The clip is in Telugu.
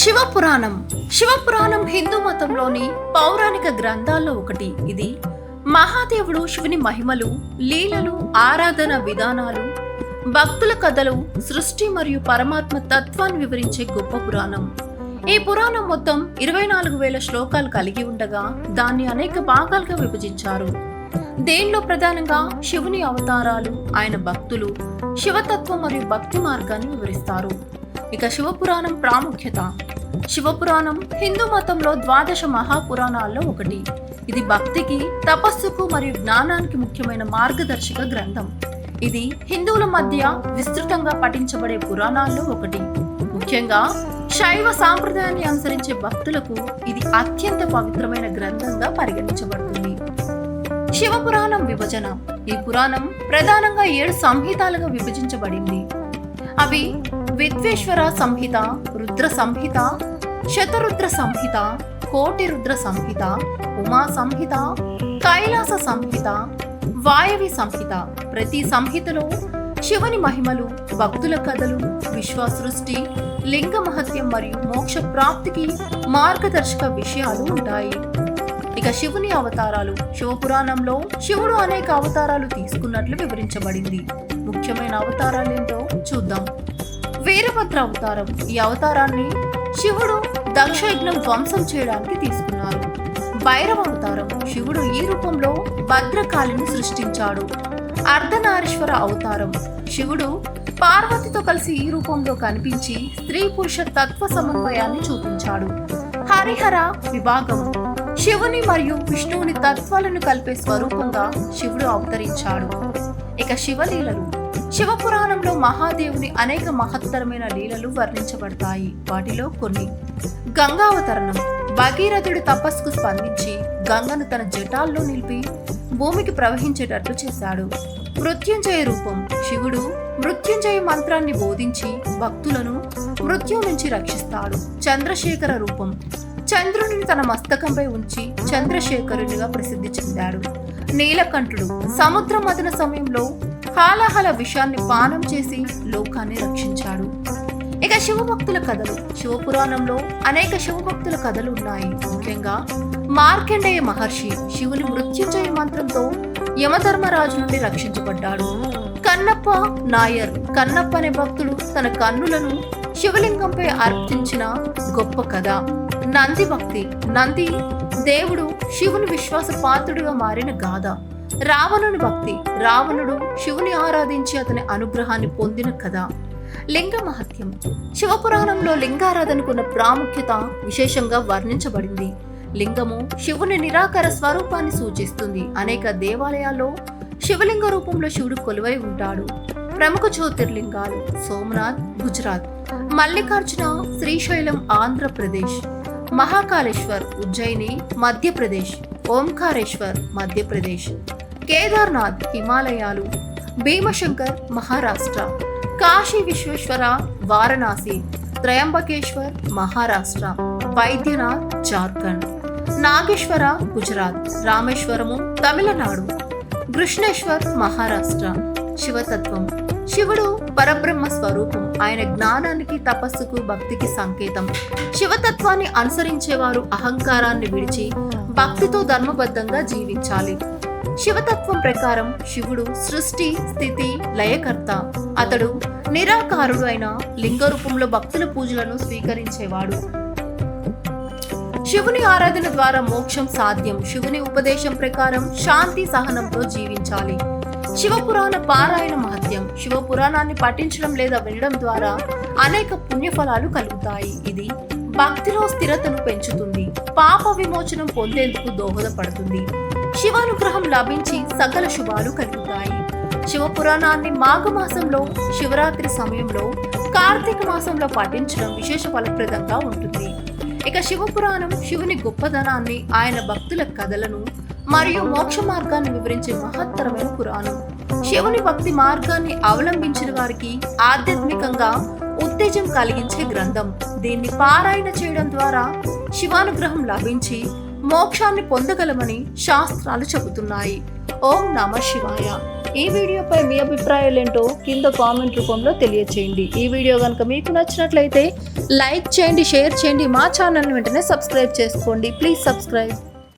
శివపురాణం. శివపురాణం హిందూ మతంలోని పౌరాణిక గ్రంథాల్లో ఒకటి ఇది. మహాదేవుడు శివుని మహిమలు లీలలు ఆరాధన విధానాలు భక్తుల కథలు సృష్టి మరియు పరమాత్మ తత్వాన్ని వివరించే గొప్ప పురాణం. ఈ పురాణం మొత్తం ఇరవై నాలుగు వేల శ్లోకాలు కలిగి ఉండగా దాన్ని అనేక భాగాలుగా విభజించారు. దేనిలో ప్రధానంగా శివుని అవతారాలు ఆయన భక్తులు శివతత్వం మరియు భక్తి మార్గాన్ని వివరిస్తారు. ఇక శివపురాణం ప్రాముఖ్యత. శివపురాణం హిందూ మతంలో ద్వాదశ మహాపురాణాల్లో ఒకటి. ఇది భక్తికి తపస్సుకు మరియు జ్ఞానానికి ముఖ్యమైన మార్గదర్శక గ్రంథం. ఇది హిందువుల మధ్య విస్తృతంగా పఠించబడే పురాణాల్లో ఒకటి. ముఖ్యంగా శైవ సాంప్రదాయాన్ని అనుసరించే భక్తులకు ఇది అత్యంత పవిత్రమైన గ్రంథంగా పరిగణించబడుతుంది. శివపురాణం విభజన. ఈ పురాణం ప్రధానంగా ఏడు సంహితాలుగా విభజించబడింది. అవి విద్వేశ్వర సంహిత రుద్ర సంహిత శతరుద్ర సంహిత కోటి రుద్ర సంహిత ఉమా సంహిత కైలాస సంహిత వాయవి సంహిత. ప్రతి సంహితలో శివుని మహిమలు భక్తుల కథలు విశ్వసృష్టి లింగ మహత్యం మరియు మోక్ష ప్రాప్తికి మార్గదర్శక విషయాలు ఉంటాయి. ఇక శివుని అవతారాలు. శివపురాణంలో శివుడు అనేక అవతారాలు తీసుకున్నట్లు వివరించబడింది. ముఖ్యమైన అవతారాలు ఏంటో చూద్దాం. వీరభద్ర అవతారం ఈ అవతారాన్ని శివుడు దక్షయజ్ఞం ధ్వంసం చేయడానికి తీసుకున్నారు. భైరవ అవతారం శివుడు ఈ రూపంలో భద్రకాళిని సృష్టించాడు. అర్ధనారీశ్వర అవతారం. శివుడు పార్వతితో కలిసి ఈ రూపంలో కనిపించి స్త్రీ పురుష తత్వ సమన్వయాన్ని చూపించాడు. హరిహర విభాగం. శివుని మరియు విష్ణువుని తత్వాలను కలిపే స్వరూపంగా శివుడు అవతరించాడు. ఇక శివలీలలు. శివపురాణంలో మహాదేవుని అనేక మహత్తరమైన లీలలు వర్ణించబడతాయి. వాటిలో కొన్ని గంగావతరణం భగీరథుడి తపస్సుకు స్పందించి గంగను తన జటాల్లో నిలిపి భూమికి ప్రవహించేటట్లు చేశాడు. మృత్యుంజయ రూపం శివుడు మృత్యుంజయ మంత్రాన్ని బోధించి భక్తులను మృత్యు నుంచి రక్షిస్తాడు. చంద్రశేఖర రూపం చంద్రుడిని తన మస్తకంపై ఉంచి చంద్రశేఖరునిగా ప్రసిద్ధి చెందాడు. నీలకంఠుడు సముద్ర మదన సమయంలో హాలాహల విషాన్ని పానం చేసి లోకాన్ని రక్షించాడు. ఇక శివభక్తుల కథలు. శివపురాణంలో అనేక శివభక్తుల కథలు ఉన్నాయి. ముఖ్యంగా మార్కండేయ మహర్షి శివుని మృత్యుంజయ మంత్రంతో యమధర్మరాజు నుండి రక్షించబడ్డాడు. కన్నప్ప నాయర్ కన్నప్ప అనే భక్తుడు తన కన్నులను శివలింగంపై అర్పించిన గొప్ప కథ. నంది భక్తి. నంది దేవుడు శివుని విశ్వాస పాత్రుడిగా మారిన గాథ. రావణుని భక్తి రావణుడు శివుని ఆరాధించి అతని అనుగ్రహాన్ని పొందిన కథ. లింగ మహత్యం. శివపురాణంలో లింగారాధనకున్న ప్రాముఖ్యత విశేషంగా వర్ణించబడింది. లింగము శివుని నిరాకార స్వరూపాన్ని సూచిస్తుంది. అనేక దేవాలయాల్లో శివలింగ రూపంలో శివుడు కొలువై ఉంటాడు. ప్రముఖ జ్యోతిర్లింగాలు సోమనాథ్ గుజరాత్. మల్లికార్జున శ్రీశైలం ఆంధ్రప్రదేశ్. మహాకాళేశ్వర్ ఉజ్జయిని మధ్యప్రదేశ్. ఓంకారేశ్వర్ మధ్యప్రదేశ్. కేదార్నాథ్ హిమాలయాలు భీమశంకర్ మహారాష్ట్ర కాశీ విశ్వేశ్వర వారణాసి త్రయంబకేశ్వర్ మహారాష్ట్ర వైద్యనాథ్ జార్ఖండ్ నాగేశ్వర గుజరాత్ రామేశ్వరము తమిళనాడు కృష్ణేశ్వర్ మహారాష్ట్ర. శివతత్వం. శివుడు పరబ్రహ్మ స్వరూపం. ఆయన జ్ఞానానికి తపస్సుకు భక్తికి సంకేతం. శివతత్వాన్ని అనుసరించేవారు అహంకారాన్ని విడిచి భక్తితో ధర్మబద్ధంగా జీవించాలి. శివతత్వం ప్రకారం శివుడు సృష్టి స్థితి లయకర్త. అతడు నిరాకారుడు అయిన లింగ రూపంలో భక్తుల పూజలను స్వీకరించేవాడు. శివుని ఆరాధన ద్వారా మోక్షం సాధ్యం. శివుని ఉపదేశం ప్రకారం శాంతి సహనంతో జీవించాలి. శివపురాణ పారాయణ మహత్యం. శివపురాణాన్ని పఠించడం లేదా వినడం ద్వారా అనేక పుణ్యఫలాలు కలుగుతాయి. ఇది భక్తిలో స్థిరతను పెంచుతుంది. పాప విమోచనం పొందేందుకు దోహదపడుతుంది. శివానుగ్రహం లభించి సకల శుభాలు కలుగుతాయి. శివపురాణాన్ని మాఘమాసంలో శివరాత్రి సమయంలో కార్తీక మాసంలో పఠించడం విశేష ఫలప్రదంగా ఉంటుంది. ఇక శివపురాణం శివుని గొప్పదనాన్ని ఆయన భక్తుల కథలను మరియు మోక్ష మార్గాన్ని వివరించే మహత్తరమైన పురాణం. శివుని భక్తి మార్గాన్ని అవలంబించిన వారికి ఆధ్యాత్మికంగా ఉత్తేజం కలిగించే గ్రంథం. దీన్ని పారాయణ చేయడం ద్వారా శివానుగ్రహం లభించి మోక్షాన్ని పొందగలమని శాస్త్రాలు చెబుతున్నాయి. ఓం నమ శివాయ. ఈ వీడియోపై మీ అభిప్రాయాలు ఏంటో కింద కామెంట్ రూపంలో తెలియచేయండి. ఈ వీడియో కనుక మీకు నచ్చినట్లయితే లైక్ చేయండి షేర్ చేయండి మా ఛానల్ని వెంటనే సబ్స్క్రైబ్ చేసుకోండి. Please subscribe.